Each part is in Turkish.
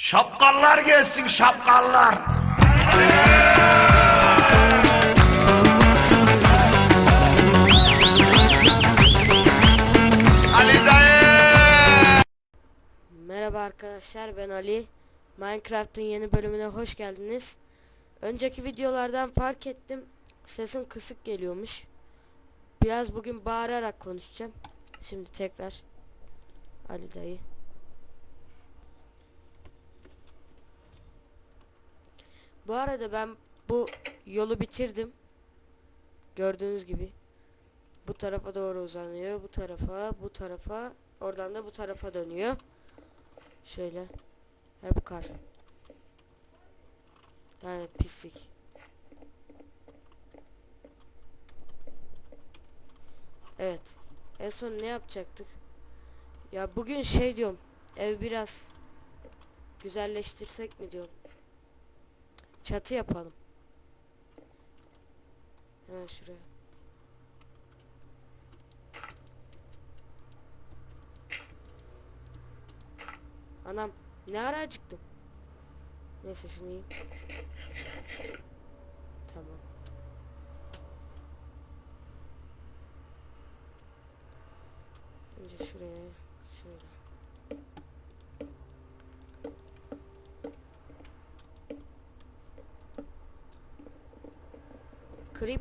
Şapkallar gelsin şapkallar. Ali dayı. Merhaba arkadaşlar ben Ali. Minecraft'ın yeni bölümüne hoş geldiniz. Önceki videolardan fark ettim sesim kısık geliyormuş. Biraz bugün bağırarak konuşacağım. Şimdi tekrar Ali dayı. Bu arada ben bu yolu bitirdim. Gördüğünüz gibi. Bu tarafa doğru uzanıyor. Bu tarafa, bu tarafa, oradan da bu tarafa dönüyor. Şöyle. Hep kar. Yani pislik. Evet. En son ne yapacaktık? Ya bugün şey diyorum. Ev biraz güzelleştirsek mi diyorum. Çatı yapalım. Hemen şuraya. Anam ne ara acıktım. Neyse şunu yiyeyim. Tamam. Önce şuraya şöyle.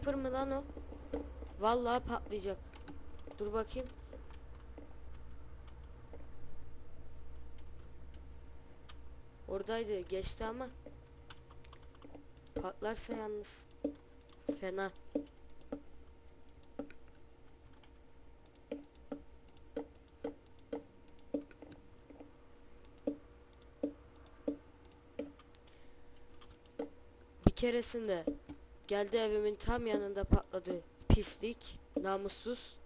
Creeper mı lan o? Vallahi patlayacak. Dur bakayım. Oradaydı geçti ama patlarsa yalnız fena. Bir keresinde geldi evimin tam yanında patladı pislik namussuz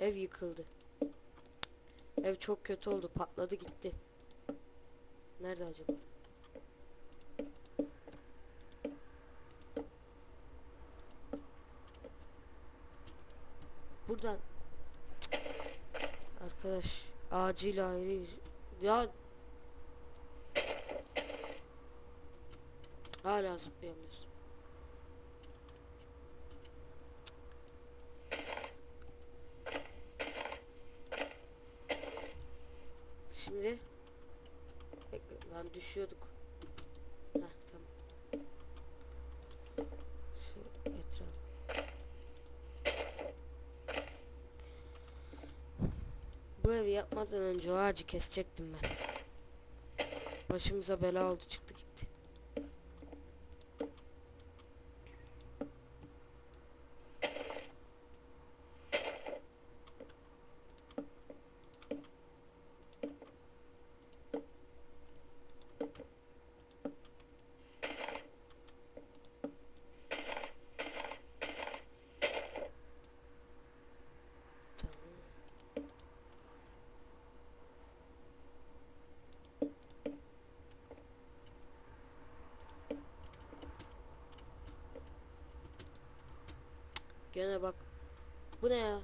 ev yıkıldı. Ev çok kötü oldu patladı gitti. Nerede acaba? Buradan. Arkadaş acil ayrı ya Hala zıplayamıyoruz. Şimdi Bekle lan düşüyorduk. Heh tamam. Şu etraf. Bu evi yapmadan önce o ağacı kesecektim ben. Başımıza bela oldu çıktı gitti. Tamam. Gene bak. Bu ne ya?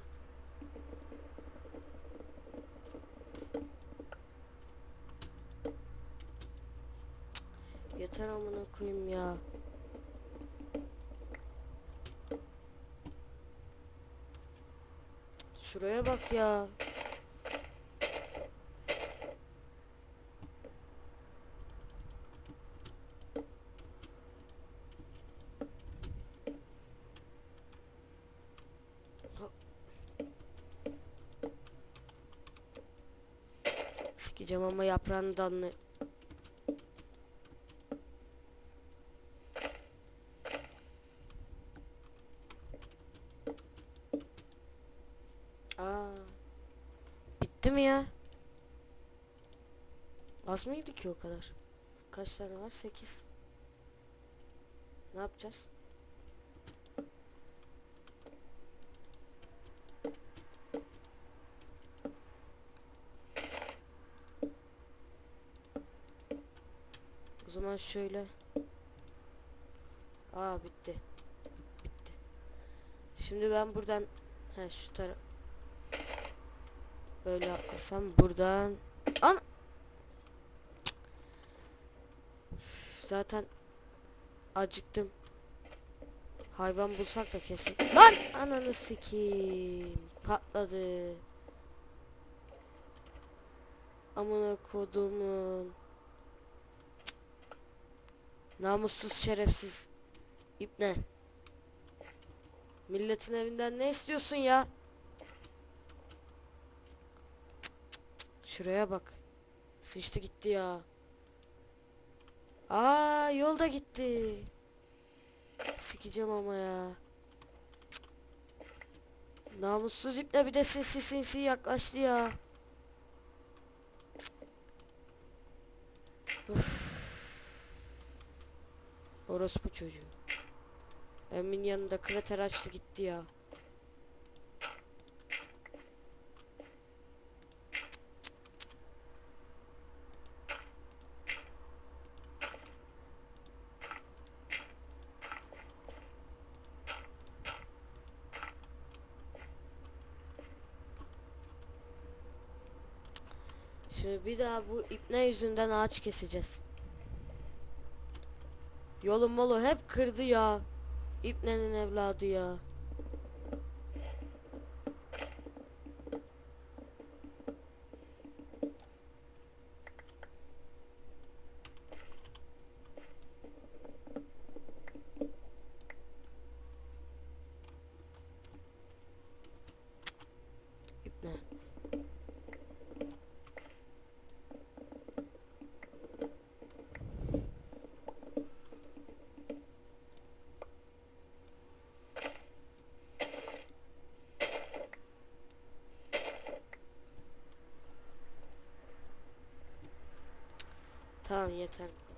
Cık, Yeter amına koyayım ya. Şuraya bak ya. Sikeceğim ama yaprağını dalını. Aa. Bitti mi ya? Az mıydı ki o kadar? Kaç tane var? 8. Ne yapacağız? Zaman şöyle. Aa bitti. Bitti. Şimdi ben buradan he şu taraf böyle atlasam buradan an Zaten acıktım. Hayvan bulsak da kesin. Lan ananı sikeyim. Patladı. Amına kodumun. Namussuz şerefsiz. İpne. Milletin evinden ne istiyorsun ya? Şuraya bak. Sıçtı gitti ya. Aa yolda gitti. Sikeceğim ama ya. Cık. Namussuz iple bir de sinsi sinsi yaklaştı ya. Cık. Orospu çocuğu. Emin yanında krater açtı gitti ya. Şimdi bir daha bu ipne yüzünden ağaç keseceğiz. Yolun molu hep kırdı ya. İpnenin evladı ya. Cık, İpne. Tamam yeter bu kadar.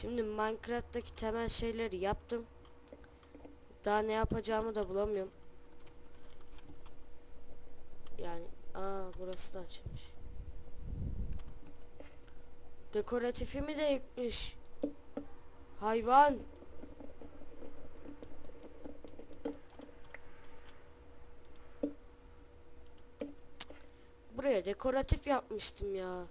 Şimdi Minecraft'taki temel şeyleri yaptım. Daha ne yapacağımı da bulamıyorum. Yani aa burası da açılmış. Dekoratifimi de yıkmış. Hayvan. Buraya dekoratif yapmıştım ya.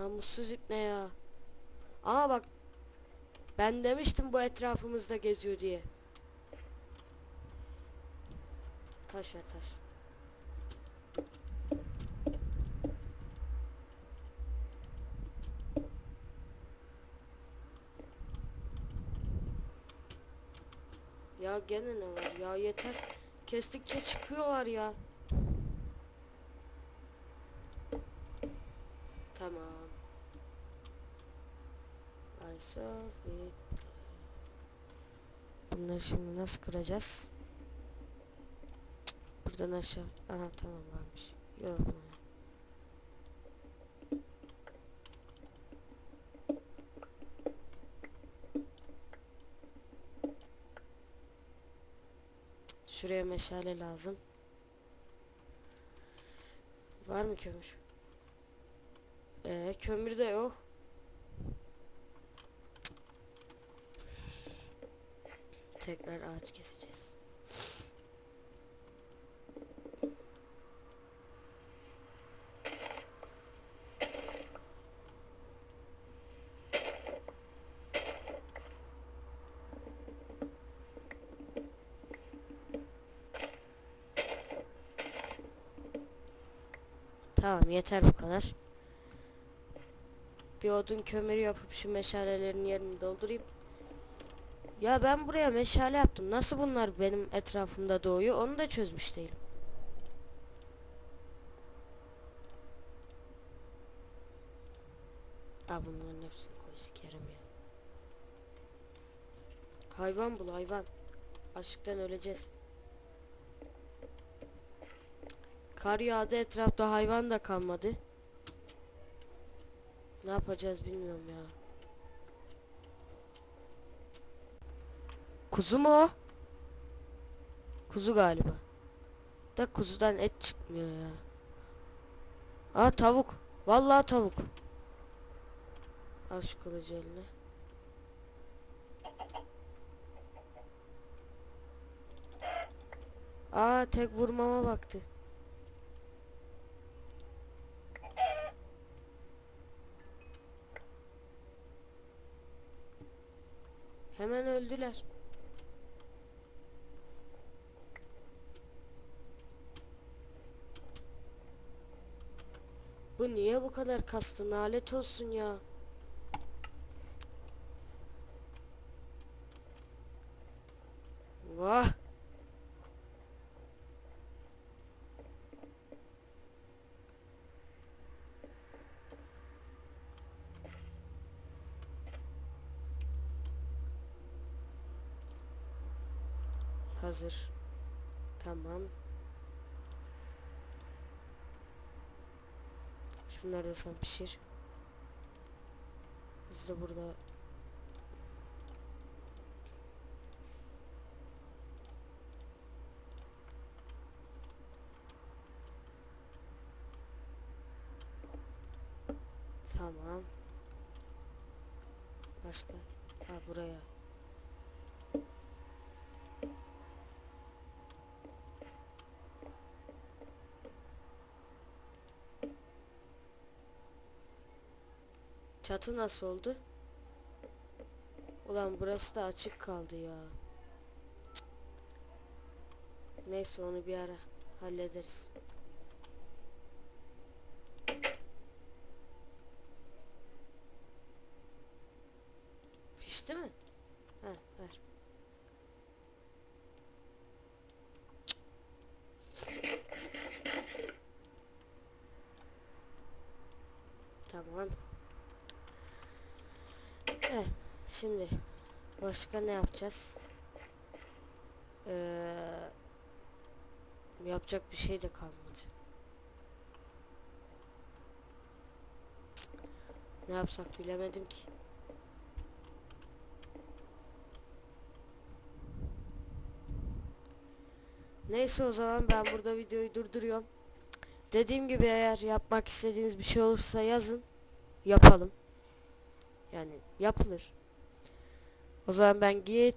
Namussuz ip ne ya? Ama bak ben demiştim bu etrafımızda geziyor diye. Taş ver taş. Ya gene ne var ya yeter. Kestikçe çıkıyorlar ya. Tamam. Serve it. Bunları şimdi nasıl kıracağız? Buradan aşağı. Aha tamam varmış. Cık, Şuraya meşale lazım. Var mı kömür? Ee, kömür de yok. Tekrar ağaç keseceğiz. Tamam yeter bu kadar. Bir odun kömürü yapıp şu meşalelerin yerini doldurayım. Ya ben buraya meşale yaptım. Nasıl bunlar benim etrafımda doğuyor onu da çözmüş değilim. Aa bunların hepsini koy sikerim ya. Hayvan bul hayvan. Açlıktan öleceğiz. Kar yağdı etrafta hayvan da kalmadı. Ne yapacağız bilmiyorum ya. Kuzu mu o? Kuzu galiba. Da kuzudan et çıkmıyor ya. Aa tavuk. Vallahi tavuk. Al şu kılıcı eline. Aa tek vurmama baktı. Hemen öldüler. Bu niye bu kadar kastı? Nalet olsun ya. Vah. Hazır. Tamam. Şunları da sen pişir. Biz de burada Tamam. Başka? Ha buraya. Çatı nasıl oldu? Ulan burası da açık kaldı ya. Neyse onu bir ara hallederiz. Pişti mi? Ha ver. Tamam. Eh, şimdi başka ne yapacağız? Ee, yapacak bir şey de kalmadı. Ne yapsak bilemedim ki. Neyse o zaman ben burada videoyu durduruyorum. Dediğim gibi eğer yapmak istediğiniz bir şey olursa yazın. Yapalım. Yani yapılır. O zaman ben git